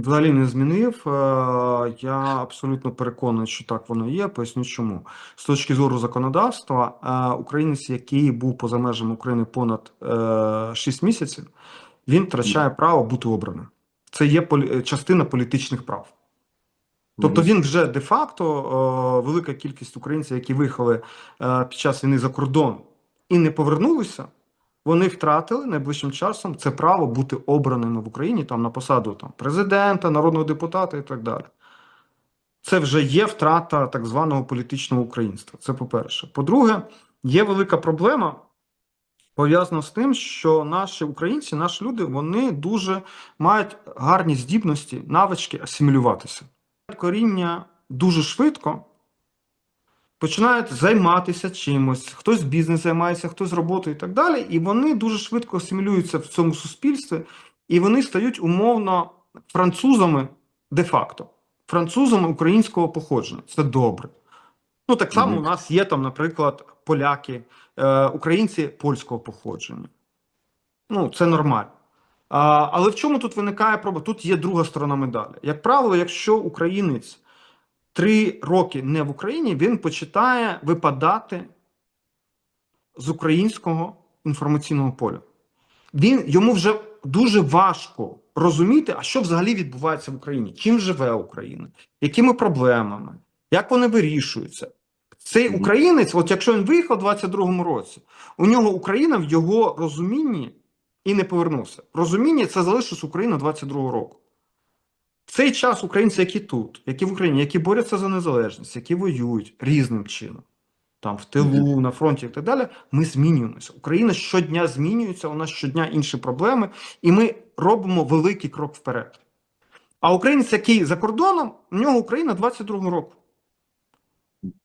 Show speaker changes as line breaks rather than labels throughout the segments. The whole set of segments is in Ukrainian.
Взагалі не змінив. Е, Я абсолютно переконаний, що так воно є. Поясню чому. З точки зору законодавства, е, українець, який був поза межами України понад 6 місяців, він втрачає право бути обраним. Це є частина політичних прав. Тобто він вже де-факто е, велика кількість українців, які виїхали е, під час війни за кордон і не повернулися, вони втратили найближчим часом це право бути обраними в Україні там на посаду там президента, народного депутата і так далі. Це вже є втрата так званого політичного українства. Це по-перше. По-друге, є велика проблема пов'язана з тим, що наші українці, наші люди, вони дуже мають гарні здібності, навички асимілюватися. Коріння дуже швидко починають займатися чимось, хтось бізнес займається, хтось роботою і так далі. І вони дуже швидко асимілюються в цьому суспільстві, і вони стають умовно французами де-факто, французами українського походження. Це добре. Ну, так само
Мгм.
у нас є там, наприклад, поляки, е, українці польського походження. Ну, це нормально. А, але в чому тут виникає проблема? Тут є друга сторона медалі. Як правило, якщо українець три роки не в Україні, він починає випадати з українського інформаційного поля. Він йому вже дуже важко розуміти, а що взагалі відбувається в Україні, чим живе Україна, якими проблемами, як вони вирішуються. Цей українець, от якщо він виїхав у 22-му році, у нього Україна в його розумінні і не повернувся. Розуміння це залишилась Україна 22-го року. Цей час українці, які тут, які в Україні, які борються за незалежність, які воюють різним чином, там в тилу, на фронті і так далі, ми змінюємося. Україна щодня змінюється, у нас щодня інші проблеми, і ми робимо великий крок вперед. А українець, який за кордоном, у нього Україна 22-го року.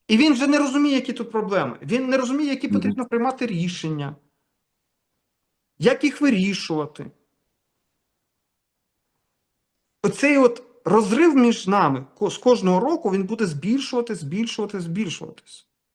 І він вже не розуміє, які тут проблеми. Він не розуміє, які потрібно приймати рішення, як їх вирішувати. Оцей от розрив між нами з кожного року він буде збільшувати, збільшувати, збільшуватись.